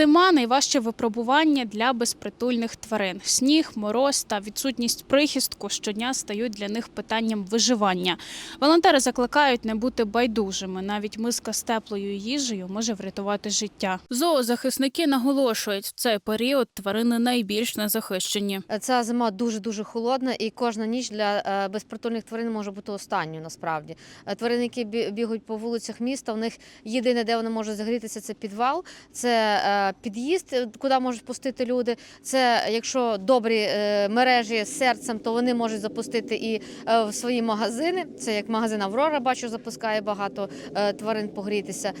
Зима найважче випробування для безпритульних тварин. Сніг, мороз та відсутність прихистку щодня стають для них питанням виживання. Волонтери закликають не бути байдужими. Навіть миска з теплою їжею може врятувати життя. Зоозахисники наголошують, в цей період тварини найбільш незахищені. Ця зима дуже дуже холодна, і кожна ніч для е, безпритульних тварин може бути останньою. Насправді Е, тварини, які бі- бігають по вулицях міста, в них єдине, де вони можуть загрітися, це підвал, це е, під'їзд, е, куди можуть пустити люди. Це якщо добрі е, мережі з серцем, то вони можуть запустити і е, в свої магазини. Це як магазин Аврора, бачу, запускає багато тварин погрітися.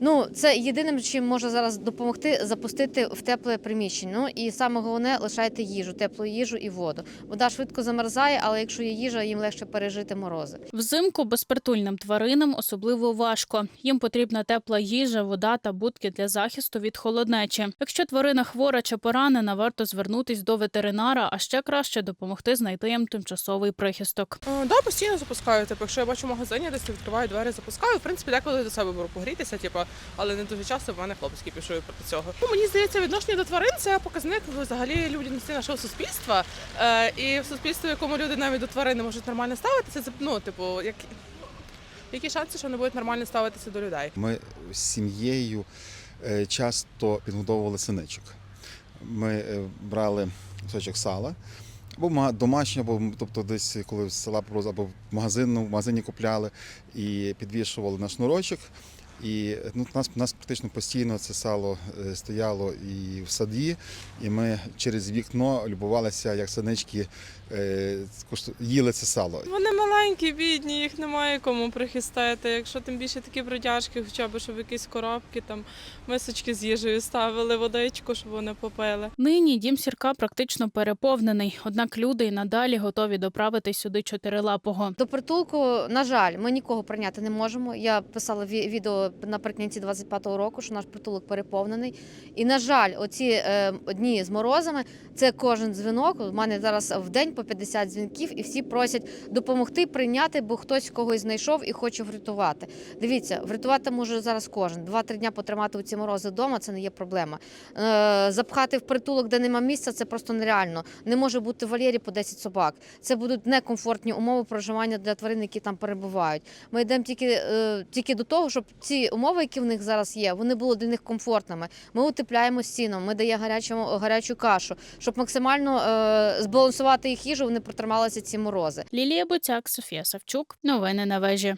Ну, це єдиним, чим може зараз допомогти запустити в тепле приміщення. Ну і саме головне лишайте їжу, теплу їжу і воду. Вода швидко замерзає, але якщо є їжа, їм легше пережити морози. Взимку безпритульним тваринам особливо важко. Їм потрібна тепла їжа, вода та будки для захисту від холоднечі. Якщо тварина хвора чи поранена, варто звернутись до ветеринара, а ще краще допомогти знайти їм тимчасовий прихисток. Е, Да, постійно запускаю. Типу, якщо я бачу в магазині, десь відкриваю двері, запускаю. В принципі, деколи до себе беру погрітися, типу, але не дуже часто в мене хлопець кіпішує проти цього. Ну, мені здається, відношення до тварин це показник взагалі людяності нашого суспільства. Е, і в суспільстві, в якому люди навіть до тварин не можуть нормально ставитися, це ну, типу, як... які шанси, що вони будуть нормально ставитися до людей? Ми з сім'єю часто підгодовували синичок. Ми е, брали кусочок сала, або ма- домашнє, або тобто десь коли з села або в магазину, в магазині купляли і підвішували на шнурочок. І ну, у нас, у нас практично постійно це сало е, стояло і в саді, і ми через вікно любувалися, як синички е, їли це сало. Вони маленькі, бідні, їх немає кому прихистити. Якщо тим більше такі бродяжки, хоча б щоб якісь коробки, там мисочки з їжею ставили, водичку, щоб вони попили. Нині дім сірка практично переповнений, однак люди й надалі готові доправити сюди чотирилапого. До притулку, на жаль, ми нікого прийняти не можемо. Я писала ві- відео наприкінці 25-го року, що наш притулок переповнений. І на жаль, оці е, дні з морозами це кожен дзвінок. У мене зараз в день по 50 дзвінків, і всі просять допомогти прийняти, бо хтось когось знайшов і хоче врятувати. Дивіться, врятувати може зараз кожен. Два-три дня потримати у ці морози вдома це не є проблема. Е, запхати в притулок, де нема місця, це просто нереально. Не може бути в вольєрі по 10 собак. Це будуть некомфортні умови проживання для тварин, які там перебувають. Ми йдемо тільки, е, тільки до того, щоб ці умови, які в них зараз є, вони були для них комфортними. Ми утепляємо стіну, ми даємо гарячу, гарячу кашу, щоб максимально е, збалансувати їх їжу, вони протрималися ці морози. Лілія Буцяк, Софія Савчук. Новини на вежі.